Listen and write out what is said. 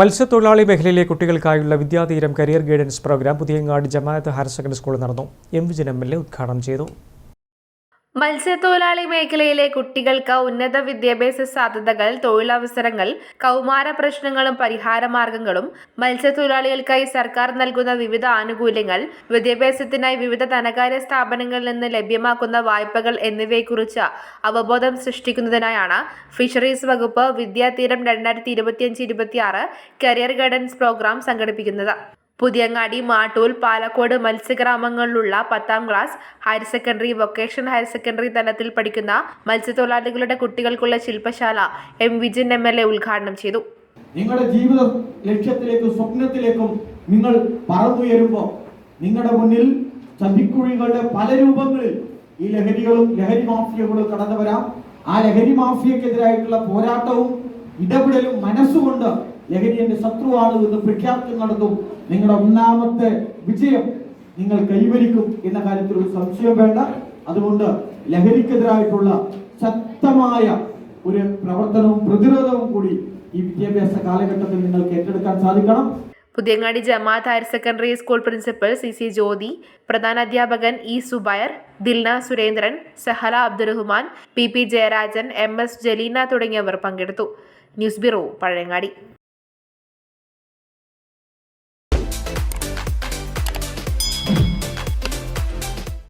മത്സ്യത്തൊഴിലാളി മേഖലയിലെ കുട്ടികൾക്കായുള്ള Vidyatheeram career guidance programme Puthiyangad Jamaath higher secondary സ്കൂളിൽ നടന്നു. M Vijayan M L A ഉദ്ഘാടനം ചെയ്തു. മത്സ്യത്തൊഴിലാളി മേഖലയിലെ കുട്ടികൾക്ക് ഉന്നത വിദ്യാഭ്യാസ സാധ്യതകൾ തൊഴിലവസരങ്ങൾ കൗമാര പ്രശ്നങ്ങളും പരിഹാരമാർഗങ്ങളും മത്സ്യത്തൊഴിലാളികൾക്കായി സർക്കാർ നൽകുന്ന വിവിധ ആനുകൂല്യങ്ങൾ വിദ്യാഭ്യാസത്തിനായി വിവിധ ധനകാര്യ സ്ഥാപനങ്ങളിൽ നിന്ന് ലഭ്യമാക്കുന്ന വായ്പകൾ എന്നിവയെക്കുറിച്ച് അവബോധം സൃഷ്ടിക്കുന്നതിനായാണ് ഫിഷറീസ് വകുപ്പ് വിദ്യാതീരം രണ്ടായിരത്തി ഇരുപത്തിയഞ്ച് ഇരുപത്തിയാറ് കരിയർ ഗൈഡൻസ് പ്രോഗ്രാം സംഘടിപ്പിക്കുന്നത്. പുതിയങ്ങാടി മാട്ടൂൽ പാലക്കോട് മത്സ്യഗ്രാമങ്ങളിലുള്ള പത്താം class higher secondary vocation higher secondary തലത്തിൽ പഠിക്കുന്ന മത്സ്യത്തൊഴിലാളികളുടെ കുട്ടികൾക്കുള്ള ശില്പശാല M. Vijin M. L. A ഉദ്ഘാടനം ചെയ്തു. നിങ്ങളുടെ ജീവിത ലക്ഷ്യത്തിലേക്കും സ്വപ്നത്തിലേക്കും നിങ്ങൾ പറന്നുയരുമ്പോൾ നിങ്ങളുടെ മുന്നിൽ ചതിക്കുഴികളുടെ പല രൂപങ്ങളിൽ ഈ ലഹരികളും ലഹരി മാഫിയകളും കടന്നു വരാം ആ ലഹരി മാഫിയക്കെതിരായിട്ടുള്ള പോരാട്ടവും ഇടപെടലും മനസ്സുകൊണ്ട് ലഹരി ശത്രുവാണ് എന്ന് പ്രഖ്യാപനം നടത്തും നിങ്ങളുടെ ഒന്നാമത്തെ വിജയം നിങ്ങൾ കൈവരിക്കും എന്ന കാര്യത്തിൽ ഒരു സംശയം വേണ്ട. അതുകൊണ്ട് ലഹരിക്കെതിരായിട്ടുള്ള ശക്തമായ ഒരു പ്രവർത്തനവും പ്രതിരോധവും കൂടി ഈ വിദ്യാഭ്യാസ കാലഘട്ടത്തിൽ നിങ്ങൾക്ക് ഏറ്റെടുക്കാൻ സാധിക്കണം. Puthiyangadi Jamaath higher secondary school principal C C Jyothi പ്രധാന അധ്യാപകൻ E Subair Dilna Surendran Sahala Abdurahman P P Jayarajan M S Jaleena തുടങ്ങിയവർ പങ്കെടുത്തു. News bureau Pazhayangadi.